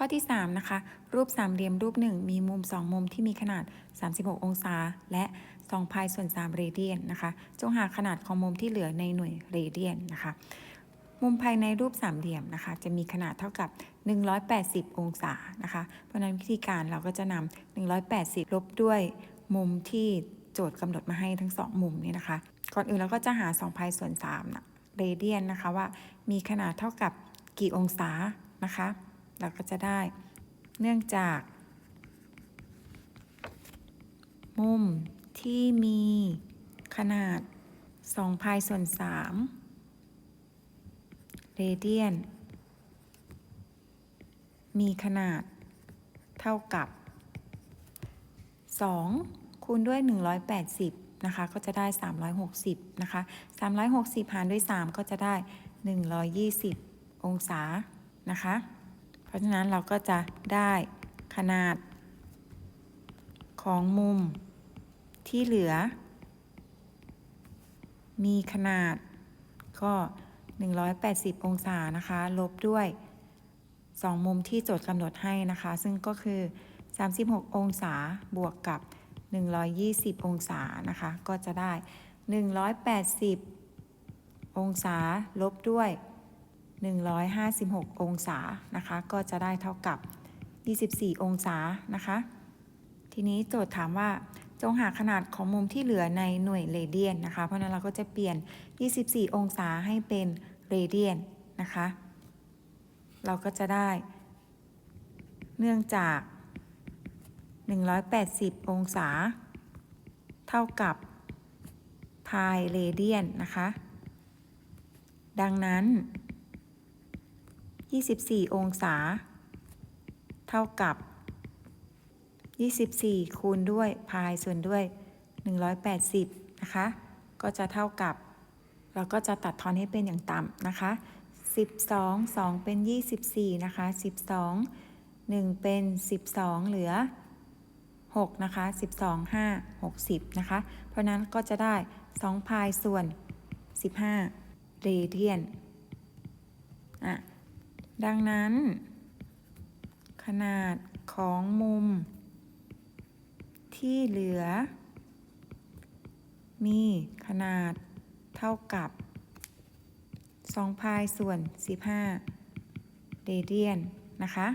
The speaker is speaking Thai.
ข้อที่ 3 นะคะ รูปสามเหลี่ยมรูปหนึ่งมีมุม 2 มุมที่มีขนาด 36 องศา และ2พายส่วน3เรเดียนนะคะ จงหาขนาดของมุมที่เหลือในหน่วยเรเดียนนะคะ มุมภายในรูปสามเหลี่ยมนะคะ จะมีขนาดเท่ากับ 180 องศานะคะ เพราะนั้นวิธีการเราก็จะนำ180 ลบด้วยมุมที่โจทย์กำหนดมาให้ทั้ง 2 มุมนี้นะคะ ก่อนอื่นเราก็จะหา2พายส่วน3นะเรเดียนนะคะว่ามีขนาดเท่ากับกี่องศานะคะ เราก็จะได้เนื่องจาก มุมที่มีขนาด2พายส่วน3เรเดียน มีขนาดเท่ากับ 2 คูณด้วย 180 นะคะ ก็จะได้ 360 นะคะ 360 หารด้วย 3 ก็จะได้ 120 องศานะคะ เพราะฉะนั้นเราก็จะได้ขนาด ของมุมที่เหลือ มีขนาดก็ 180 องศานะคะ ลบด้วย 2 มุมที่โจทย์กำหนดให้นะคะ ซึ่งก็คือ 36 องศาบวกกับ 120 องศานะคะ ก็จะได้ 180 องศาลบด้วย 156 องศานะคะ ก็จะได้เท่ากับ 24 องศานะคะ ทีนี้โจทย์ถามว่าจงหาขนาดของมุมที่เหลือในหน่วยเรเดียนนะคะ เพราะนั้นเราก็จะเปลี่ยน 24 องศาให้เป็นเรเดียนนะคะ เราก็จะได้ เนื่องจาก 180 องศา เท่ากับพายเรเดียนนะคะ ดังนั้น 24 องศา เท่ากับ 24 คูณด้วยพายส่วนด้วย 180 นะคะ ก็จะเท่ากับ เราก็จะตัดทอนให้เป็นอย่างต่ำนะคะ 12 2 เป็น 24 นะคะ 12 1 เป็น 12 เหลือ 6 นะคะ 12 5 60 นะคะ เพราะนั้นก็จะได้ 2 พายส่วน 15 เรเดียนอะ ดังนั้น ขนาดของมุม ที่เหลือ มีขนาดเท่ากับ2พายส่วน 15 เรเดียนนะคะ